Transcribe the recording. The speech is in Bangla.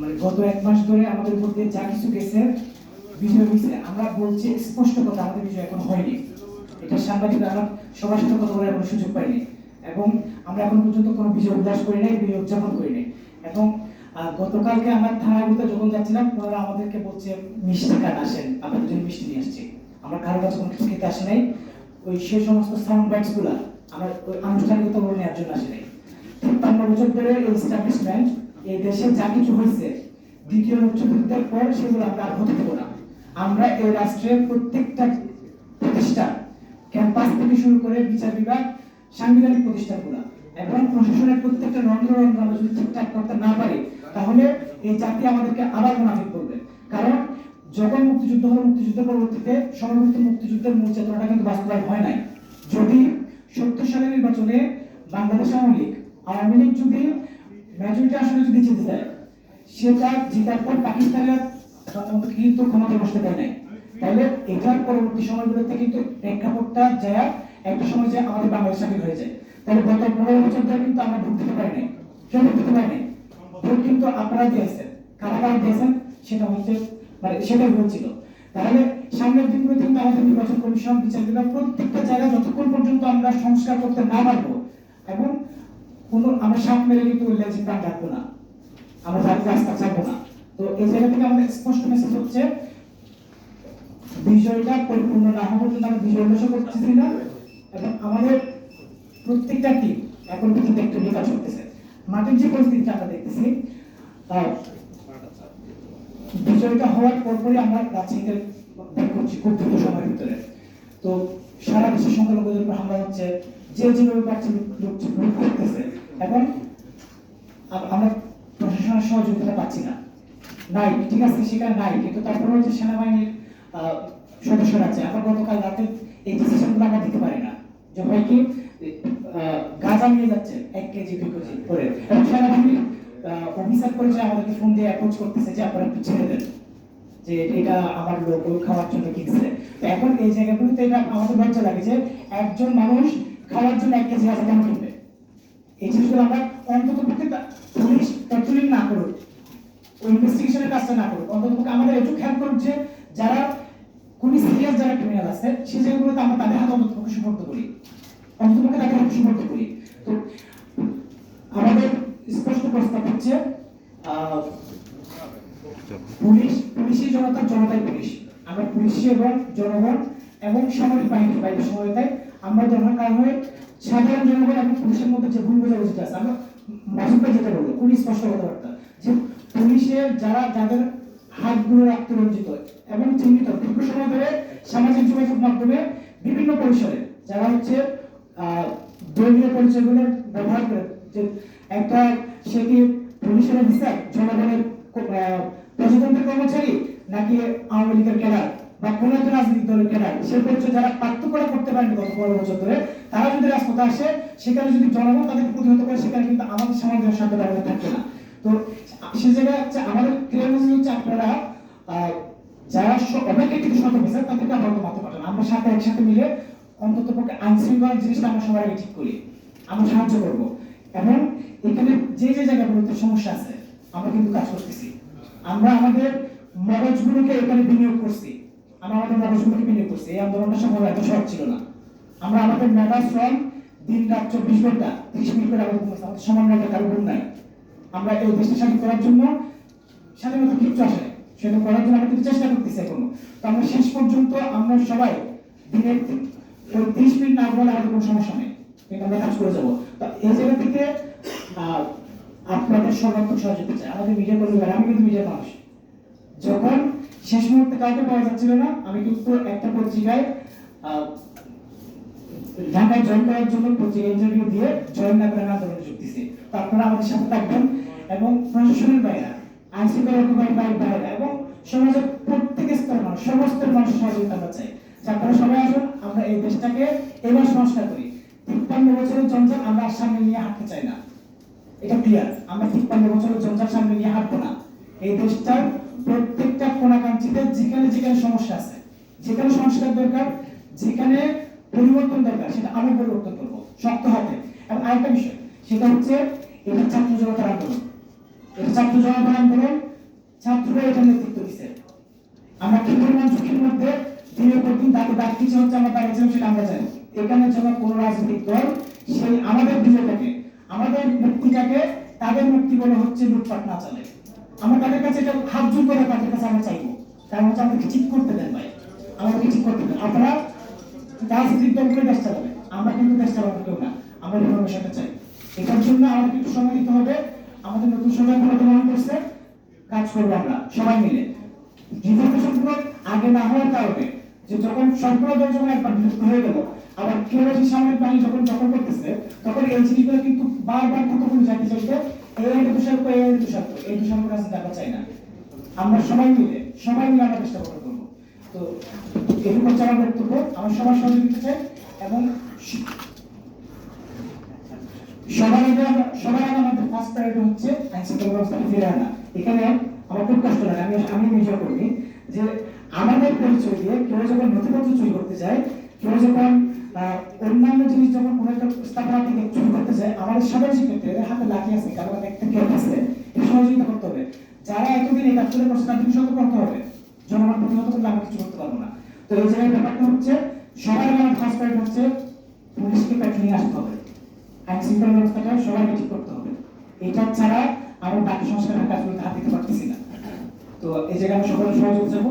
মানে গত এক মাস ধরে আমাদের দিয়ে যা কিছু গেছে বিজয় হয়েছে আমরা বলছি স্পষ্ট কথা আমাদের বিজয় এখন হয়নি। এটা সাংবাদিক আমরা সবার সাথে কথা বলার সুযোগ পাইনি এবং আমরা এখন পর্যন্ত কোনো বিজয় উল্লাস করি নাই বিজয় উদযাপন করি নাই। এবং গতকালকে আমরা থানাগুলোতে যখন যাচ্ছিলাম, ওনারা আমাদেরকে বলছে, মিষ্টি কান আসেন আপনাদের জন্য মিষ্টি নিয়ে আসছি। আমরা কারও কাছে কোনো কিছু খেতে আসি নাই। ওই সে সমস্ত সাউন্ড বাইটসগুলা আমরা ওই আনুষ্ঠানিকতা বলে নেওয়ার জন্য আসি নাই। তিপ্পান্ন বছর ধরে এই এস্টাবলিশমেন্ট এই দেশে যা কিছু হয়েছে, দ্বিতীয় পর সেগুলো আমরা হতে দেবো না। আমরা এই রাষ্ট্রের প্রত্যেকটা প্রতিষ্ঠান, ক্যাম্পাস থেকে শুরু করে বিচার বিভাগ, সাংবিধানিক এবং প্রশাসনের প্রত্যেকটা আমরা যদি ঠিকঠাক করতে না পারি, তাহলে এই জাতি আমাদেরকে আবার মুনাফিক করবে। কারণ যখন মুক্তিযুদ্ধ হলো মুক্তিযুদ্ধ পরবর্তীতে সমবেত মুক্তিযুদ্ধের মূল চেতনাটা কিন্তু বাস্তবায়ন হয় নাই। যদি সত্তর সালের নির্বাচনে বাংলাদেশ আওয়ামী লীগ আওয়ামী লীগ যদি মেজরিটি আসনে যদি জিতে যায় সেটা জেতার পর পাকিস্তানের কিন্তু ক্ষমতা বসতে দেয় নাই। তাহলে এটার পরবর্তী সময়গুলোতে কিন্তু প্রেক্ষাপটটা যায়, একটা সময় যে আমাদের বাংলাদেশ স্বাধীন হয়ে যায়। তাহলে গত পনেরো বছর ধরে কিন্তু আমরা ভোট দিতে পারি নাই। কেউ ভোট দিতে পারি নাই? ভোট কিন্তু আপনারা দিয়েছেন। কারা কারা দিয়েছেন? সেটা হচ্ছে মানে সেটাই হয়েছিল। তাহলে সামনের দিনগুলো কিন্তু আমাদের নির্বাচন কমিশন বিচার বিভাগ প্রত্যেকটা জায়গায় যতক্ষণ পর্যন্ত আমরা সংস্কার করতে না পারব কোন আমরা সাপ মেরে কিন্তু লেজি প্রাণ রাখব না। আমরা তাদের রাস্তা ছাড়বো না। তো এই জায়গা থেকে আমাদের স্পষ্ট মেসেজ হচ্ছে বিজয়টা পরিপূর্ণ না হওয়া পর্যন্ত আমরা বিজয় উল্লাস করতেছি না এবং আমাদের প্রত্যেকটা টিম এখন পর্যন্ত একটু নিয়ে কাজ করতেছে মাঠের যে পরিস্থিতিটা আমরা দেখতেছি আহ, বিজয়টা হওয়ার পরপরই আমরা রাজশাহীতে করছি খুব দ্রুত সময়ের ভিতরে। তো সারা দেশের সংখ্যালঘুদের উপর হামলা হচ্ছে যে যেভাবে পারছে লোক করতেছে। আ- আমরা প্রশাসনের সহযোগিতা পাচ্ছি না। নাই, ঠিক আছে সেখানে নাই। কিন্তু তারপরে হচ্ছে সেনাবাহিনীর সদস্যরা আছে, আমরা গতকাল রাতে এই ডিসিশনগুলো আমরা দিতে পারি না। যে হয় কি গাঁজা নিয়ে যাচ্ছে, এক কেজি, দুই কেজি করে। এবং সেনাবাহিনীর অফিসার পর্যায়ে আমাদেরকে ফোন দিয়ে অ্যাপ্রোচ করতেছে যে আপনারা একটু ছেড়ে দেন। যে এটা আমার লোক খাওয়ার জন্য কিনছে। তো এখন এই জায়গাগুলোতে এটা আমাদের লজ্জা লাগে যে একজন মানুষ খাওয়ার জন্য এক কেজি গাঁজা কেন কিনবে? এই জিনিসগুলো আমরা অন্তত পক্ষে পুলিশ পেট্রোলিং না করুক, ওই ইনভেস্টিগেশনের কাজটা না করুক, অন্তত পক্ষে আমাদের একটু খেয়াল করুক যে যারা খুবই সিরিয়াস যারা ক্রিমিনাল আছে, সেই জায়গাগুলোতে আমরা তাদের হাতে অন্তত পক্ষে সুপর্দ করি। অন্তত পক্ষে তাদের হাতে সুপর্দ করি। তো আমাদের স্পষ্ট প্রস্তাব হচ্ছে পুলিশ, পুলিশই জনতার জনতাই পুলিশ। আমরা পুলিশ এবং জনগণ এবং সামরিক বাহিনীর বাইরে সহায়তায় আমরা দরকার কারণ সাধারণ জনগণ এবং পুলিশের মধ্যে যে ভুল বোঝাবুঝিটা আছে, আমরা মাসুদটা যেটা বলল খুবই স্পষ্ট কথাবার্তা, যে পুলিশের যারা যাদের হাতগুলো রঞ্জিত এবং চিহ্নিত দীর্ঘ সময় ধরে সামাজিক যোগাযোগ মাধ্যমে বিভিন্ন পরিসরে যারা হচ্ছে দলীয় পরিচয়গুলো ব্যবহার করে, যে একটা সে কি পুলিশের অফিসার, জনগণের প্রজাতন্ত্রের কর্মচারী নাকি আওয়ামী লীগের ক্যাডার? বা কোন একটা রাজনৈতিক দলের ক্যাডার, সে পরিচয় যারা পার্থক্য করতে পারেনি গত পনেরো বছর ধরে, তারা যদি রাজপথে আসে, সেখানে যদি জনগণ তাদেরকে প্রতিহত করে, সেখানে কিন্তু আমাদের সমাজের সাথে দাঁড়িয়ে থাকবে না। তো সে জায়গায় হচ্ছে আমাদের মেসেজ হচ্ছে আপনারা যারা অপেক্ষাকৃত শত অফিসার তাদেরকে আমরা মাথা পাঠান আমরা সাথে একসাথে মিলে অন্তত পক্ষে আইনশৃঙ্খলা জিনিসটা আমরা সবার আগে ঠিক করি। আমরা সাহায্য করব। এবং এখানে যে যে জায়গাগুলোতে সমস্যা আছে, আমরা কিন্তু কাজ করতেছি। আমরা আমাদের মগজগুলোকে এখানে বিনিয়োগ করছি। আমরা আমাদের মগজগুলোকে বিনিয়োগ করছি। এই আন্দোলনটা সম্ভব এত সহজ ছিল না। আমরা আমাদের মেধা শ্রম দিন রাত চব্বিশ ঘণ্টা ত্রিশ মিনিট করে আমাদের। আমাদের কারও ঘুম নাই। আমরা এই দেশটা স্বাধীন করার জন্য স্বাধীনতা কিচ্ছু আসে। সেটা করার জন্য আমরা চেষ্টা করতেছি এখনও। তো আমরা শেষ পর্যন্ত আমরা সবাই দিনের ওই ত্রিশ মিনিট না বলে আমাদের কোনো সমস্যা নেই। কিন্তু আমরা কাজ করে যাব। তো এই জায়গা থেকে আপনাদের সর্বাত্মক সহযোগিতা চাই। আমাদের মিডিয়া কর্মী আমি কিন্তু মিডিয়ার মানুষ। যখন শেষ মুহূর্তে কাউকে পাওয়া যাচ্ছিল না, আমি কিন্তু একটা পত্রিকায় ঢাকায় জয়েন করার জন্য পত্রিকা ইন্টারভিউ দিয়ে জয়েন না করে আমি আন্দোলনে যোগ দিছি তো আমাদের সাথে থাকবেন এবং প্রশাসনের বাইরে আইন শৃঙ্খলা রক্ষাকারী বাহিনীর এবং সমাজের প্রত্যেক স্তরের মানুষ, সমস্ত মানুষের সহযোগিতা আমরা চাই। আপনারা সবাই আসুন, আমরা এই দেশটাকে এবার সংস্কার করি। তিপ্পান্ন বছরের জঞ্জাল আমরা সামনে নিয়ে হাঁটতে চাই না। এটা ক্লিয়ার আমরা তিপ্পান্ন বছরের জঞ্জাল সামনে নিয়ে হাঁটবো না। এই দেশটার প্রত্যেকটা কোনাকাঞ্চিতে যেখানে যেখানে সমস্যা আছে, যেখানে সংস্কার দরকার, যেখানে পরিবর্তন দরকার, সেটা আমি পরিবর্তন করব শক্ত হাতে এবং আরেকটা বিষয়, সেটা হচ্ছে এটা ছাত্র জনতার আন্দোলন। এটা ছাত্র জনগণ আন্দোলন, ছাত্ররা এটা নেতৃত্ব দিচ্ছে আমরা কি পরিমাণ ঝুঁকির মধ্যে দিনের পর দিন তাকে ডাক দিচ্ছে হচ্ছে আমরা দাঁড়িয়েছিলাম, সেটা আমরা জানি। এখানে যেন কোনো রাজনৈতিক দল সেই আমাদের বিজয়টাকে, আমাদের মুক্তিটাকে তাদের মুক্তি বলে হচ্ছে লুটপাট না চলে আমরা তাদের কাছে এটা হাত জোর করে তাদের কাছে আমরা চাইব। কারণ হচ্ছে আমাদেরকে ঠিক করতে দেন ভাই। আমাদেরকে ঠিক করতে দেন। আপনারা রাজনৈতিক দলগুলো দেশ চালাবে আমরা কিন্তু দেশ চালাবো কেউ না। আমরা রিফরমেশনটা চাই। এটার জন্য আমাদের একটু সময় দিতে হবে। আমাদের নতুন সরকার গ্রহণ করছে। কাজ করব আমরা, সবাই মিলে। রিফরমেশনগুলো আগে না হওয়ার কারণে যে যখন সম্পূর্ণ দল যখন একবার বিলুপ্ত হয়ে গেল, আবার কেউ সামনের পানি যখন দখল করতেছে, তখন এই জিনিসগুলো কিন্তু বারবার কতক্ষণ যাইতে চাইতে এই তুষার এই তুষার করে আমরা চাই না। আমরা সবাই মিলে সবাই মিলে আমরা চেষ্টা করতে করব। তো এটুকু হচ্ছে আমার বক্তব্য। আমার সবার সহযোগিতা চাই এবং স- সবার আগে আমরা- সবার আমাদের ফার্স্ট প্রায়োরিটি হচ্ছে আইন শৃঙ্খলা ব্যবস্থাকে ফিরে আনা। এখানে আমার খুব কষ্ট লাগে। আমি আমি নিজেও করি যে আমাদের পরিচয় দিয়ে কেউ যখন নথিপত্র চুরি করতে যায়, কেউ যখন অন্যান্য জিনিস যখন কোনো একটা স্থাপনা থেকে চুরি করতে যায়, আমাদের সবাই শিক্ষার্থীদের হাতে লাঠি আছে কারও হাতে একটা কেউ আছে। সহযোগিতা করতে হবে। যারা এতদিন এই কাজগুলো করছে তাদেরকে সতর্ক করতে হবে। জনগণ প্রতিহত করলে আমরা কিছু করতে পারব না। তো এই জায়গায় ব্যাপারটা হচ্ছে আগে আমার ফার্স্ট প্রায়োরিটি হচ্ছে পুলিশকে প্যাট্রোলিং আসতে হবে। আইন শৃঙ্খলা ব্যবস্থাটা সবাইকে ঠিক করতে হবে। এটা ছাড়া আমরা বাকি সংস্কারের কাজগুলো হাত দিতে পারতেছি না। তো এই জায়গায় আমি সকলের সহযোগিতা চাবো